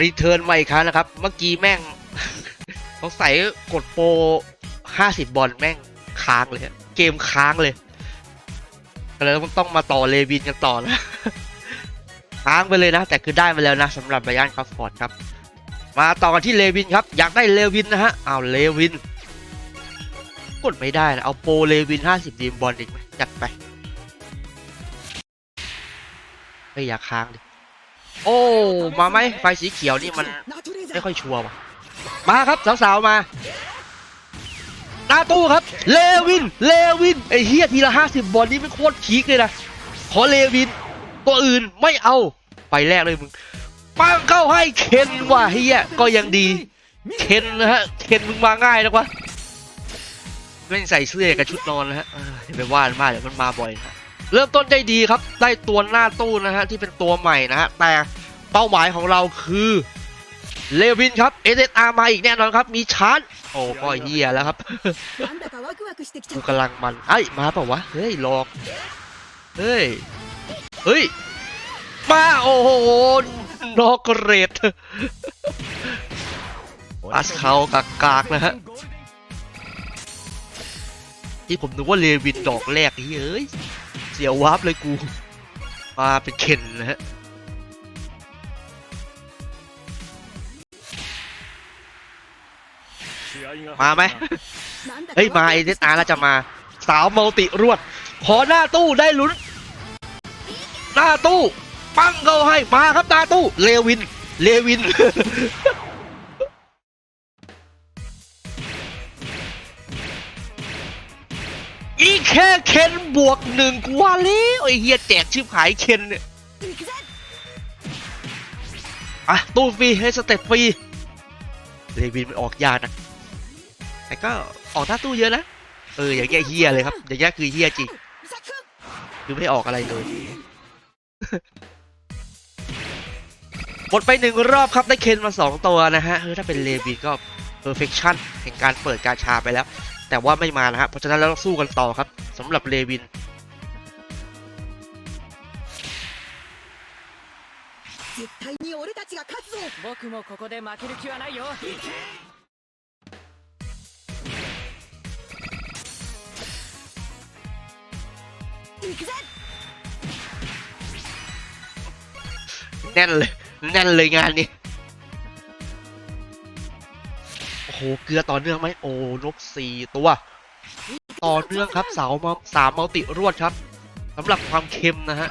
รีเทิร์นมาอีกครั้งนะครับ เมื่อกี้แม่งสงสัยกดโปรห้าสิบบอลแม่งค้างเลย เกมค้างเลยก็เลยต้องมาต่อเลวินกันต่อนะค้างไปเลยนะ แต่คือได้มาแล้วนะสำหรับไบรอันคอฟอร์ดครับ มาต่อกันที่เลวินครับ อยากได้เลวินนะฮะเอาเลวิน กดไม่ได้นะ เอาโปรเลวินห้าสิบดีมบอลอีกไหมจัดไปไม่อยากค้างดิ โอ้มาไหมไฟสีเขียวนี่มันไม่ค่อยชัวร์ว่ะมาครับสาวๆมาหน้าตู้ครับเลวินเลวินไอ้เฮียทีละห้าสิบบอลนี่เป็นโคตรพีคเลยนะขอเลวิน ตัวอื่นไม่เอาไปแรกเลยมึงปังเข้าให้เคนว่ะเฮียก็ยังดีเคนนะฮะเคนมึงมาง่ายนะวะไม่ใส่เสื้อกับชุดนอนนะฮะเอย่าไปว่ามันมากเดี๋ยวมันมาบ่อยนะ เริ่มต้นได้ดีครับ ได้ตัวหน้าตู้นะฮะที่เป็นตัวใหม่นะฮะแต่เป้าหมายของเราคือเลวินครับเอเดอามาอีกแน่นอนครับ มีชาร์จโอ้ก็เฮียแล้วครับกูกำลังมันไอ้มาเปล่าวะ เฮ้ยหลอก เฮ้ย เฮ้ย มาโอ้โหนอกเรดปัสเขากากกากนะฮะที่ผมนึกว่าเลวินดอกแรกเฮ้ย สียววาร์ปเลยกูมาเป็นเข็นนะฮะมาไหมเฮ้ย มาไอเดอาแล้วจะมา สาวมัลติรวดพอหน้าตู้ได้ลุ้น หน้าตู้ ปั้งเข้าให้มาครับหน้าตู้ เลวิน เลวิน แค่เคนบวกหนึ่งกูว่าแล้ไอ้เฮียแจกชิบหายเคนเนี่ยอะตู้ฟรีให้สเตปฟรีเลวินมัออกยากนะแต่ก็ออกท่าตู้เยอะนะเอออย่างเงี้ยเฮียเลยครับอย่างเงี้ยคือเฮียจริงคือไม่ออกอะไรเลยหมดไปหนึ่งรอบครับได้เคนมาสองตัวนะฮะเออถ้าเป็นเลวินก็เพอร์เฟคชั่นแห่งการเปิดกาชาไปแล้ว แต่ว่าไม่มานะฮะเพราะฉะนั้นเราต้องสู้กันต่อครับสำหรับเลวิน 絶対に俺たちが勝つぞ僕もここで負ける気はないよ 行くぜ แน่นเลย แน่นเลยงานนี้ เกลือต่อเนื่องไหมโอ้นกสี่ตัว ต่อเนื่องครับสาวมสามมัลติรวดครับสำหรับความเค็มนะฮะ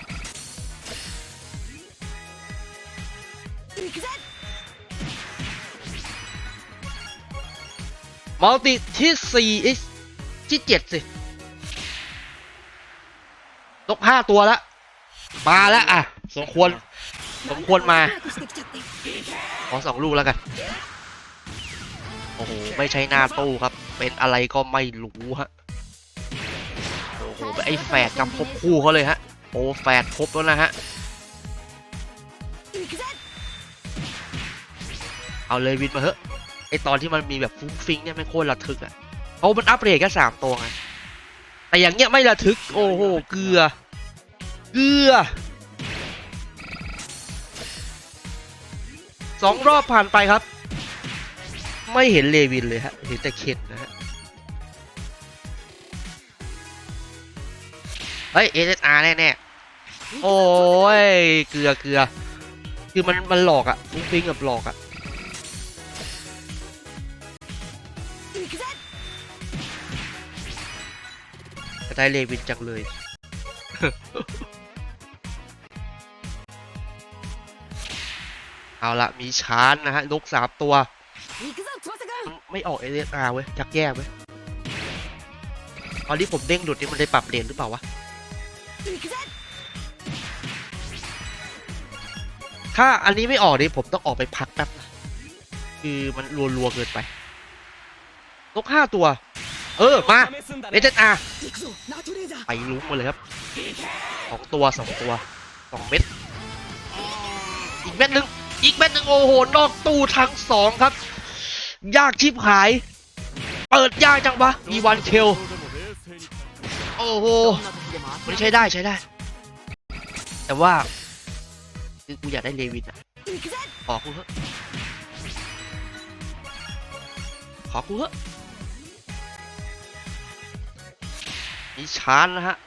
มัลติที่สี่ที่เจ็ดสินกห้าตัวละมาแล้วอะสมควรสมควรมา ขอสองลูกแล้วกัน โอ้โหไม่ใช่หน้าตู้ครับ เป็นอะไรก็ไม่รู้ฮะโอ้โหไอ้แฝดกำบคบคู่เขาเลยฮะโอ้แฝดครบแล้วนะฮะเอาเลยวินมาเถอะไอตอนที่มันมีแบบฟุ้งฟิ้งเนี่ยไม่โคตรระทึกอะเพราะมันอัปเดตแค่สามตัวไงแต่อย่างเงี้ยไม่ระทึกโอ้โหเกลือเกลือสองรอบผ่านไปครับ ไม่เห็นเลวินเลยฮะ เห็นแต่เคนนะฮะ เฮ้ยเอสอาร์แน่แน่โอ้ย เกลือเกลือ คือมันมันหลอกอะลุงฟิงกับหลอกอะได้เลวินจังเลยเอาละมีชาร์นนะฮะลูกสามตัว ไม่ออกเอเอสอาร์เว้ยจักแย่เว้ยตอนนี้ผมเด้งหลุดนี่มันได้ปรับเลนหรือเปล่าวะ ถ้าอันนี้ไม่ออกนี่ผมต้องออกไปพักแป๊บนะคือมันรัวๆเกินไปนกห้าตัว เออ มาเลเจนด์อาไปลุ้มหมดเลยครับสองตัวสองตัวสองเม็ด อีกเม็ดหนึ่งอีกเม็ดหนึ่งโอ้โห นอกตู้ทั้งสองครับ ยากชิบหาย เปิดยากจังวะมีวันเทลโอ้โหไม่ใช่ได้ใช้ได้ แต่ว่าคือกูอยากได้เลวินอะขอกูเถอะขอกูเถอะนี่ชาร์จนะฮะ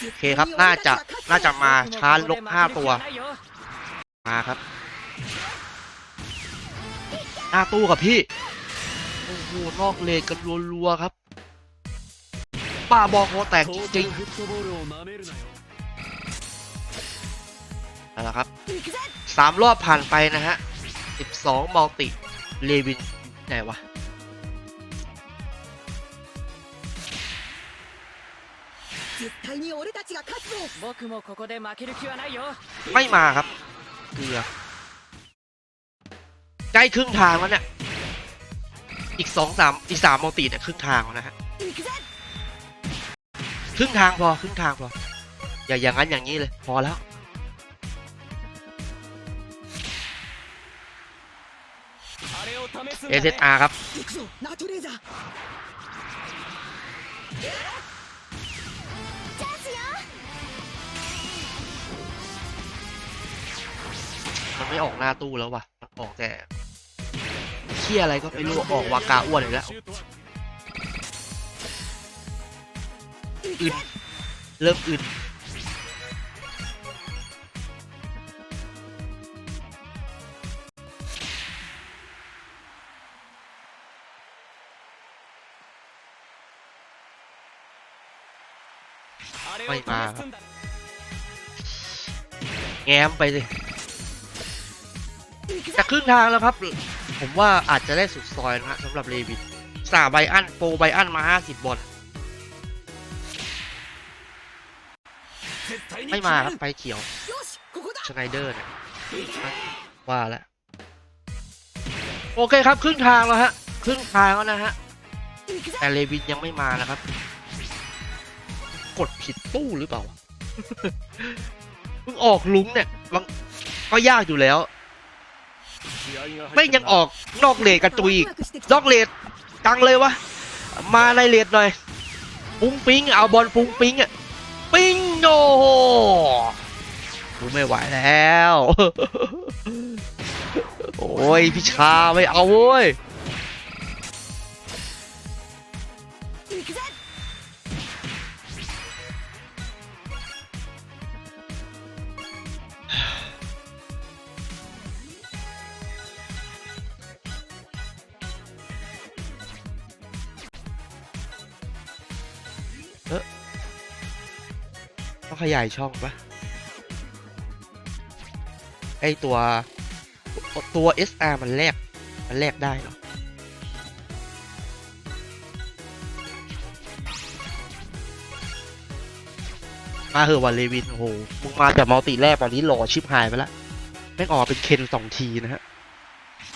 โอเคครับน่าจะน่าจะมาชาร์จลบห้าตัว มาครับ หน้าตู้กับพี่โอ้โหนอกเลกกันรัวๆครับป้าบอกโหแตกจริงๆเอาลครับสามรอบผ่านไปนะฮะสสิบองมัลติเลวินไหนวะไม่มาครับเกือ ใกล้ครึ่งทางแล้วเนี่ย อีกสองสามอีกสามมัลติเนี่ยครึ่งทางแล้วนะฮะ ครึ่งทางพอครึ่งทางพอ อย่าอย่างนั้นอย่างนี้เลย พอแล้วเอเซอาครับ มันไม่ออกหน้าตู้แล้ววะออกแต่ ฮียอะไรก็ไม่รู้ออกวากาอ้วนเลยแล้วอึดเริ่มอึดไม่มาแง้มไปสิจะครึ่งทางแล้วครับ ผมว่าอาจจะได้สุดซอยนะฮะสำหรับเลวินสาไบอันโปไบอันมา 50 บอลไม่มาครับไปเขียวชไนเดอร์เนี่ยว่าแล้วโอเคครับ ครึ่งทางแล้วฮะ ครึ่งทางแล้วนะฮะ แต่เลวินยังไม่มานะครับ กดผิดตู้หรือเปล่าเพิ่งออกลุ้งเนี่ยก็ยากอยู่แล้ว ไม่ยังออกนอกเลดกันตุยอีกนอกเลดกังเลยวะมาในเลดหน่อย ปุ้งปิ้งเอาบอลปุ้งปิ้งอะปิ้งโอ้โหกูไม่ไหวแล้ว โอ้ยพี่ชาไม่เอาเว้ย ต้องขยายช่องปะไอตัวตัว SR มันแลกมันแลกได้เหรอมาเหอะวันเลวินโอ้โหมึงมาจากมัลติแรกตอนนี้หล่อชิบหายไปล้วแม่งออกเป็นเคนสองทีนะฮะ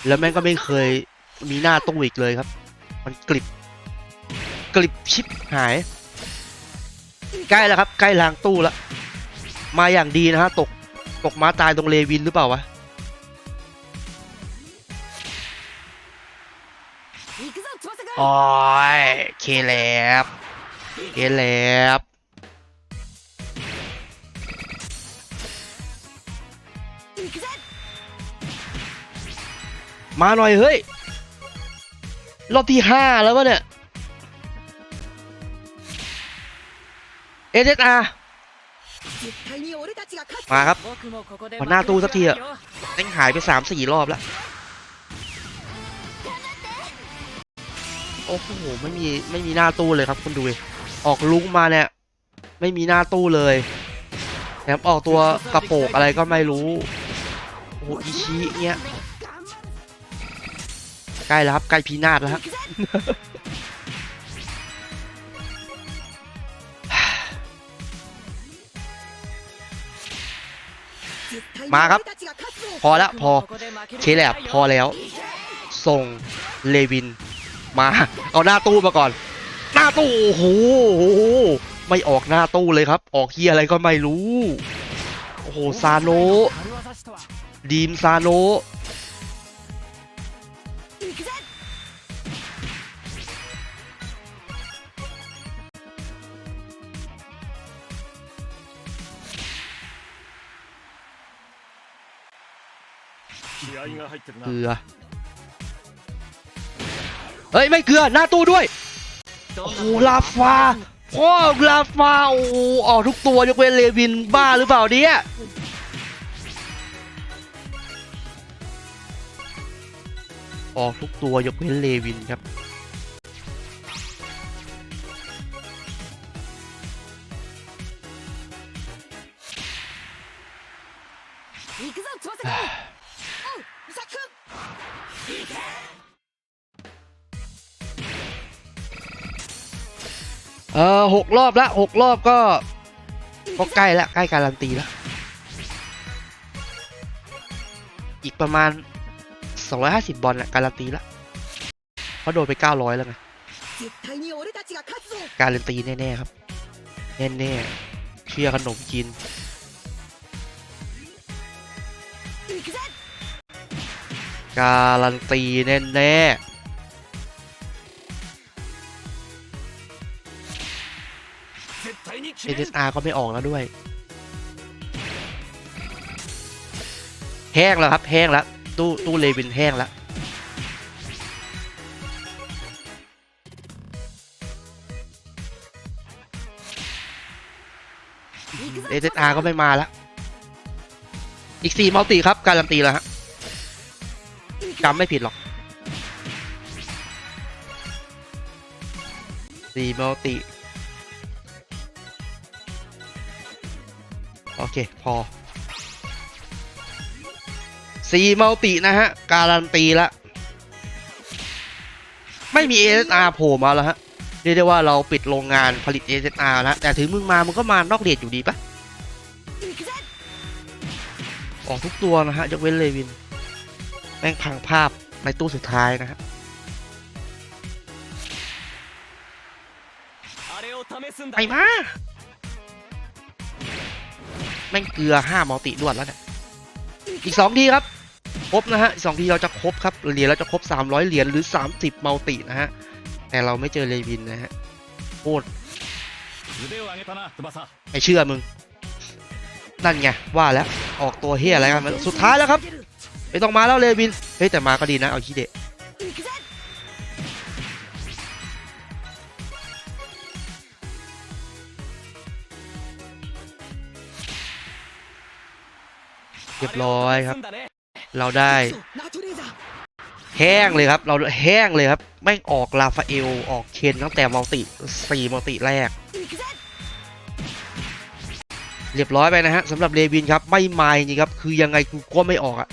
แล้วแม่งก็ไม่เคยมีหน้าตู้อีกเลยครับ มันกลิบ กลิบชิบหาย ใกล้แล้วครับ ใกล้ล้างตู้แล้ว มาอย่างดีนะฮะ ตก ตกม้าตายตรงเลวินหรือเปล่าวะ โอ้ย เคแลบเคแลบมาหน่อยเฮ้ย รอบที่ห้าแล้ววะเนี่ย SSR มาครับหน้าตู้สักทีอะแม่งหายไปสามสี่รอบแล้ว โอ้โห ไม่มี ไม่มีหน้าตู้เลยครับคุณดูออกลุกมาเนี่ย ไม่มีหน้าตู้เลยแถมออกตัวกระโปกอะไรก็ไม่รู้ โอ้โหอิชิเนี้ยใกล้แล้วครับ ใกล้พีนาดแล้วครับ มาครับ พอแล้วพอเคแลบพอแล้ว ส่งเลวิน มา เอาหน้าตู้มาก่อน หน้าตู้โอ้โหไม่ออกหน้าตู้เลยครับ ออกเฮียอะไรก็ไม่รู้ โอ้โหซาโนดีมซาโน เกลือ เฮ้ย ไม่เกลือ หน้าตู้ด้วย โอ้โหลาฟาพ่อลาฟาโอ้โหออกทุกตัวยกเว้นเลวินบ้าหรือเปล่าเนี่ยออกทุกตัวยกเว้นเลวินครับ行 เออหกรอบละหกรอบก็ก็ใกล้ละใกล้การันตีละอีกประมาณ 250 บอลละการันตีละเพราะโดนไป 900 แล้วไงการันตีแน่ๆครับ แน่ๆเชื่อขนมกินการันตีแน่ๆ SSR ก็ไม่ออกแล้วด้วย แห้งแล้วครับ แห้งแล้ว ตู้ตู้เลวินแห้งแล้วเอเจอาร์ก็ไม่มาแล้ว อีกสี่มัลติครับ การันตีแล้วฮะจำไม่ผิดหรอกสี่มัลติ โอเค พอซีมัลตินะฮะ การันตีละ ไม่มี ASR โผล่มาแล้วฮะ เรียกได้ว่าเราปิดโรงงานผลิต ASR แล้ว แต่ถึงมึงมา มึงก็มานอกเรียดอยู่ดีปะออกทุกตัวนะฮะ ยกเว้นเลวิน แม่งพังภาพในตู้สุดท้ายนะฮะไปมา แม่งเกลือห้ามัลติรวดแล้วเนี่ยอีกสองทีครับครบนะฮะสองทีเราจะครบครับเหรียญเราจะครบ 300 เหรียญหรือ 30 มัลตินะฮะ แต่เราไม่เจอเลวินนะฮะโคตรไอเชื่อมึง นั่นไง ว่าแล้วออกตัวเฮียอะไรกัน สุดท้ายแล้วครับ ไม่ต้องมาแล้วเลวิน เฮ้แต่มาก็ดีนะ เอาชีเดะ เรียบร้อยครับ เราได้แห้งเลยครับ เราแห้งเลยครับ ไม่ออกลาฟาเอล ออกเคนตั้งแต่มัลติสี่มัลติแรก เรียบร้อยไปนะฮะสำหรับเลวินครับ ไม่ไมานี่งครับ คือยังไงกูก็ไม่ออกอะ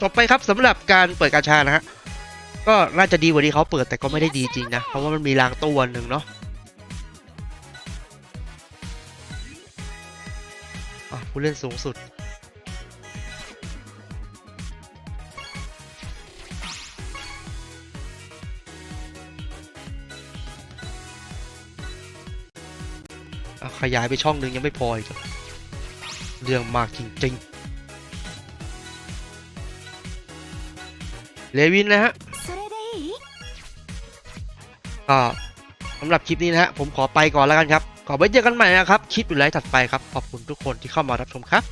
ต่อไปครับสำหรับการเปิดกาชานะฮะก็น่าจะดีกว่าที่เขาเปิดแต่ก็ไม่ได้ดีจริงนะ เพราะว่ามันมีรางตัวหนึ่งเนาะ ผู้เล่นสูงสุด ขยายไปช่องหนึ่งยังไม่พออีกเรื่องมากจริงๆ เลวินนะฮะก็สำหรับคลิปนี้นะฮะ ผมขอไปก่อนแล้วกันครับ ขอไว้เจอกันใหม่นะครับ คลิปอยู่ไลฟ์ถัดไปครับ ขอบคุณทุกคนที่เข้ามารับชมครับ